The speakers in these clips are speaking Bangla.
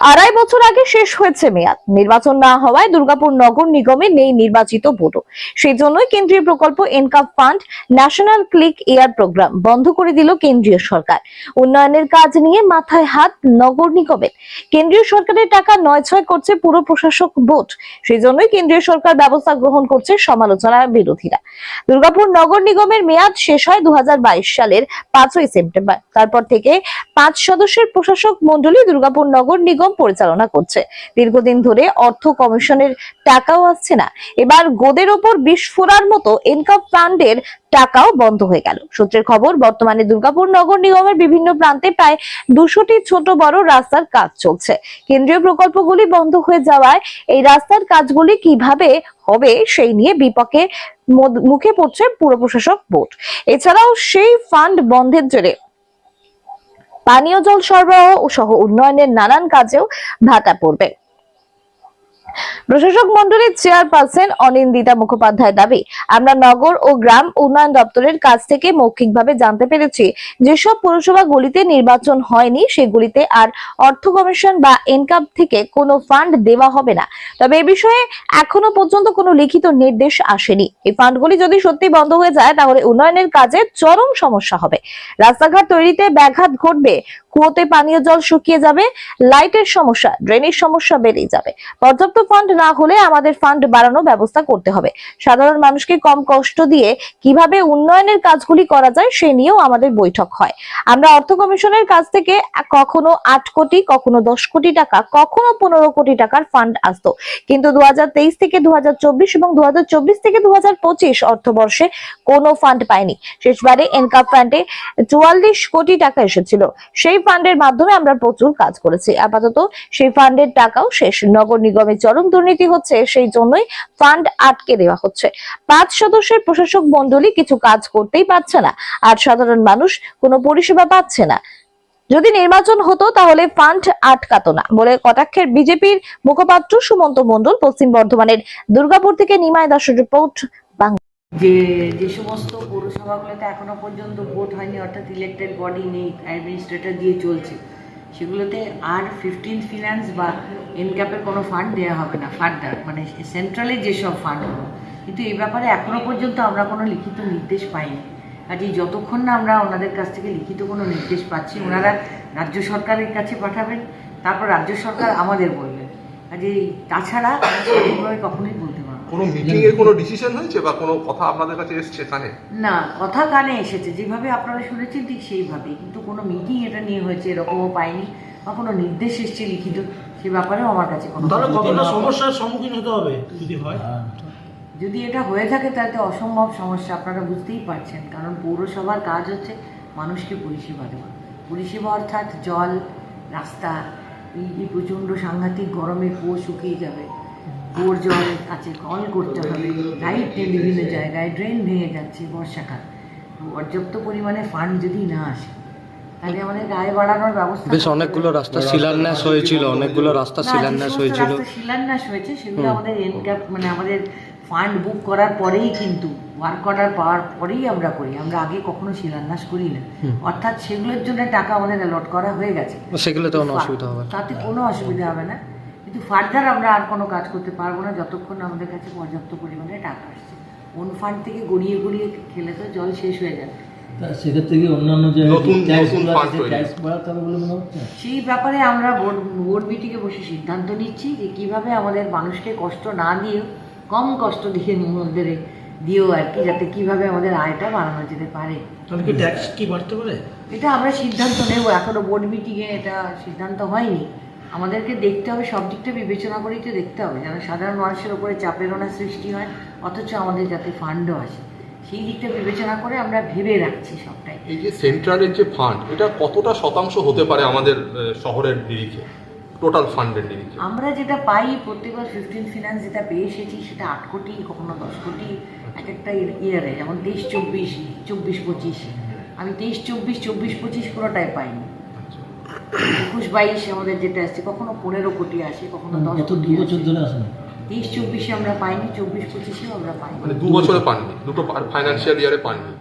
আড়াই বছর আগে শেষ হয়েছে মেয়াদ। নির্বাচন না হওয়ায় দুর্গাপুর নগর নিগমে নেই নির্বাচিত ভোটও। সেই জন্যই কেন্দ্রীয় প্রকল্প NCAP fund national clean air programme বন্ধ করে দিল কেন্দ্রীয় সরকার। উন্নয়নের কাজ নিয়ে মাথায় হাত নগর নিগমের কেন্দ্রীয় সরকারের টাকা নয় ছয় করছে পুরো প্রশাসক ভোট সেই জন্যই কেন্দ্রীয় সরকার ব্যবস্থা গ্রহণ করছে সমালোচনা বিরোধীরা। দুর্গাপুর নগর নিগমের মেয়াদ শেষ হয় দু হাজার বাইশ সালের পাঁচই সেপ্টেম্বর। তারপর থেকে পাঁচ সদস্যের প্রশাসক মন্ডলী দুর্গাপুর নগর নিগম পরিচালনা করছে। দীর্ঘদিন ধরে অর্থ কমিশনের টাকাও আসছে না। এবার গোদের ওপর বিষ ফোড়ার মতো ইনকাম ফান্ডের টাকাও বন্ধ হয়ে গেল। সূত্রের খবর, বর্তমানে দুর্গাপুর নগর নিগমের বিভিন্ন প্রান্তে প্রায় দুশোটি ছোট বড় রাস্তার কাজ চলছে। কেন্দ্রীয় প্রকল্পগুলি বন্ধ হয়ে যাওয়ায় এই রাস্তার কাজগুলি কীভাবে হবে সেই নিয়ে বিপক্ষে মুখে পড়ছে পুর প্রশাসক বোর্ড। এছাড়াও সেই ফান্ড বন্ধের জেরে পানীয় জল সরবরাহ সহ উন্নয়নের নানান কাজেও ভাটা পড়বে। প্রশাসক মন্ডলীর চেয়ারপারসন অনিন্দিতা মুখোপাধ্যায় দাবি, আমরা নগর ও গ্রাম উন্নয়ন দপ্তরের কাছ থেকে মৌখিকভাবে জানতে পেরেছি যেসব পৌরসভাগুলিতে নির্বাচন হয়নি, সেগুলিতে আর অর্থ কমিশন বা এনকাপ থেকে কোনো ফান্ড দেওয়া হবে না। তবে এ বিষয়ে এখনও পর্যন্ত কোনো লিখিত নির্দেশ আসেনি। এই ফান্ডগুলি যদি সত্যি বন্ধ হয়ে যায়, তাহলে উন্নয়নের কাজে চরম সমস্যা হবে। রাস্তাঘাট তৈরিতে ব্যাঘাত ঘটবে। কুয়োতে পানীয় জল শুকিয়ে যাবে, লাইটের সমস্যা ড্রেনের সমস্যা বেড়েই যাবে। পর্যাপ্ত ফান্ড না হলে আমাদের ফান্ড বাড়ানোর ব্যবস্থা করতে হবে। সাধারণ মানুষকে কম কষ্ট দিয়ে কীভাবে উন্নয়নের কাজগুলি করা যায় সে নিয়েও আমাদের বৈঠক হয়। আমরা অর্থ কমিশনের কাছ থেকে কখনো আট কোটি, কখনো দশ কোটি টাকা, কখনো পনেরো কোটি টাকার ফান্ড আসতো। কিন্তু দু হাজার তেইশ থেকে দু হাজার চব্বিশ এবং দু হাজার চব্বিশ থেকে দু অর্থবর্ষে কোনো ফান্ড পায়নি। শেষবারে এনকাপ ফান্ডে চুয়াল্লিশ কোটি টাকা এসেছিল। সেই ফান্ডের মাধ্যমে আমরা প্রচুর কাজ করেছি। আপাতত সেই ফান্ডের টাকাও শেষ। নগর নিগমে চরম দুর্নীতি হচ্ছে, সেই জন্যই ফান্ড আটকে দেওয়া হচ্ছে। পাঁচ সদস্যের প্রশাসক মন্ডলী কিছু কাজ করতেই পারছে না। আর সাধারণ মানুষ কোনো পরিষেবা পাচ্ছে না। যদি নির্বাচন হতো তাহলে ফান্ড আটকাতো না বলে কটাক্ষের বিজেপির মুখপাত্র সুমন্ত মন্ডল পশ্চিম বর্ধমানের দুর্গাপুর থেকে নিমায় দাস রিপোর্ট যে যে সমস্ত পৌরসভাগুলোতে এখনও পর্যন্ত ভোট হয়নি, অর্থাৎ ইলেক্টেড বডি নেই অ্যাডমিনিস্ট্রেটর দিয়ে চলছে, সেগুলোতে আর ফিফটিন ফিনান্স বা এনক্যাপের কোনো ফান্ড দেওয়া হবে না ফার্দার মানে সেন্ট্রালে যেসব ফান্ডগুলো কিন্তু এই ব্যাপারে এখনও পর্যন্ত আমরা কোনো লিখিত নির্দেশ পাইনি। কাজে যতক্ষণ না আমরা ওনাদের কাছ থেকে লিখিত কোনো নির্দেশ পাচ্ছি, ওনারা রাজ্য সরকারের কাছে পাঠাবেন, তারপর রাজ্য সরকার আমাদের বলবেন কাজে তাছাড়া কখনোই। কোনো মিটিং এর কোনো ডিসিশন হয়েছে বা কোনো কথা আপনাদের কাছে এসছে কানে? না কথা কানে এসেছে। যেভাবে আপনারা শুনেছেন ঠিক সেইভাবেই। কিন্তু কোনো মিটিং এটা নিয়ে হয়েছে এরকমও পাইনি বা কোনো নির্দেশ এসছে লিখিত সে ব্যাপারেও আমার কাছে কোনো তাহলে কতটা সমস্যার সম্মুখীন হতে হবে যদি হয়? যদি এটা হয়ে থাকে তাহলে অসম্ভব সমস্যা আপনারা বুঝতেই পারছেন। কারণ পৌরসভার কাজ হচ্ছে মানুষকে পরিষেবা দেওয়া। পরিষেবা অর্থাৎ জল রাস্তা এই যে প্রচণ্ড সাংঘাতিক গরমে কুয়ো শুকিয়ে যাবে। কুয়োর জল আছে কল করতে হবে। লাইট বিভিন্ন জায়গায় ড্রেন ভেঙে যাচ্ছে বর্ষাকাল। পর্যাপ্ত পরিমাণে ফান্ড যদি না আসে তাহলে আমাদের গায়ে বাড়ানোর ব্যবস্থা বেশ অনেকগুলো রাস্তা শিলান্যাস হয়েছিল অনেকগুলো রাস্তা শিলান্যাস হয়েছিল। শিলান্যাস হয়েছে সেগুলো আমাদের এনক্যাপ মানে আমাদের ফান্ড বুক করার পরেই কিন্তু ওয়ার্ক অর্ডার পাওয়ার পরেই আমরা করি। আমরা আগে কখনো শিলান্যাস করি না। অর্থাৎ সেগুলোর জন্য টাকা আমাদের অ্যালট করা হয়ে গেছে। সেগুলো তো কোনো অসুবিধা হবে তাতে কোনো অসুবিধা হবে না। কিন্তু ফার্দার আমরা আর কোনো কাজ করতে পারব না যতক্ষণ না আমাদের কাছে পর্যাপ্ত পরিমাণে টাকা আসছে। কোন ফান্ড থেকে গড়িয়ে গড়িয়ে খেলে তো জল শেষ হয়ে যাবে। সেক্ষেত্রে কি অন্যান্য যে সেই ব্যাপারে আমরা বোর্ড বোর্ড মিটিংয়ে বসে সিদ্ধান্ত নিচ্ছি যে কীভাবে আমাদের মানুষকে কষ্ট না দিয়েও কম কষ্ট দিয়ে মধ্যে দিয়েও আর কি যাতে কীভাবে আমাদের আয়টা বাড়ানো যেতে পারে। তাহলে কি ট্যাক্স কি বাড়তে পারে? এটা আমরা সিদ্ধান্ত নেব। এখনও বোর্ড মিটিংয়ে এটা সিদ্ধান্ত হয়নি। আমাদেরকে দেখতে হবে সব দিকটা বিবেচনা করেই তো দেখতে হবে। যেন সাধারণ মানুষের উপরে চাপের না সৃষ্টি হয় অথচ আমাদের যাতে ফান্ডও আসে। সেই দিকটা বিবেচনা করে আমরা ভেবে রাখছি সবটাই। এই যে সেন্ট্রালের যে ফান্ড এটা কতটা শতাংশ হতে পারে আমাদের শহরের নিরিখে? টোটাল ফান্ডের নিরিখে? আমরা যেটা পাই প্রত্যেকবার ফিফটিন ফিনান্স যেটা পেয়ে এসেছি সেটা আট কোটি কখনো দশ কোটি এক একটা ইয়ারে যেমন তেইশ চব্বিশ চব্বিশ পঁচিশ। আমি তেইশ চব্বিশ চব্বিশ পঁচিশ কোনোটাই পাইনি। একুশ বাইশ আমাদের যেটা আসছে কখনো পনেরো কোটি আসে কখনো দশ গত কোটি দু বছর ধরে তেইশ চব্বিশে আমরা পাইনি চব্বিশ পঁচিশেও আমরা পাইনি। মানে দু বছরে পাননি দুটো ফাইন্যান্সিয়াল ইয়ারে পাননি।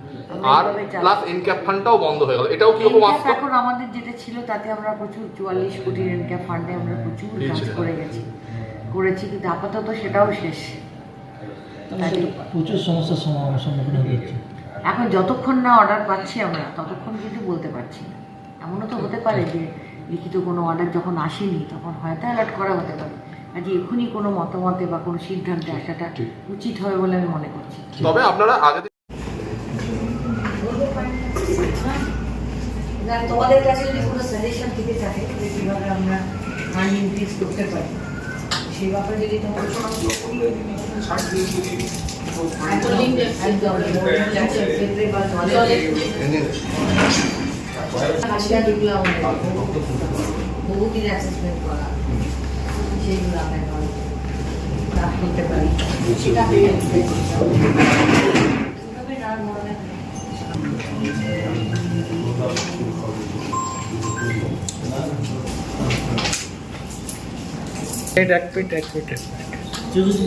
আর প্লাস এনক্যাপ ফান্ডটাও বন্ধ হয়ে গেল। এটাও NCAP আসতো এখন আমাদের যেটা ছিল তাতে আমরা প্রচুর চুয়াল্লিশ কোটি এনক্যাপ ফান্ডে আমরা প্রচুর কাজ করে গেছি। করেছি কিন্তু আপাতত সেটাও শেষ। প্রচুর সমস্যার সম্মুখীন হচ্ছে। এখন যতক্ষণ না অর্ডার পাচ্ছি আমরা ততক্ষণ কিন্তু বলতে পারছি না। এমনও তো হতে পারে যে লিখিত কোনো অর্ডার যখন আসেনি তখন হয়তো অ্যালার্ট করা হতে পারে কাজে এখনই কোনো মতামতে বা কোনো সিদ্ধান্তে আসাটা উচিত হবে বলে আমি মনে করছি তবে আপনারা আগে তোমাদের কাছে যদি কোনো সাজেশন থেকে থাকে যে কীভাবে আমরা ফান্ড ইনক্রিজ করতে পারি সেই ব্যাপারে যদি তোমার একদম ক্ষেত্রে বা জলের হাসিয়া যেগুলো বহুদিন অ্যাসেসমেন্ট করা। সেইগুলো আমরা করতে পারি। সেটা আমি কীভাবে না মনে যদি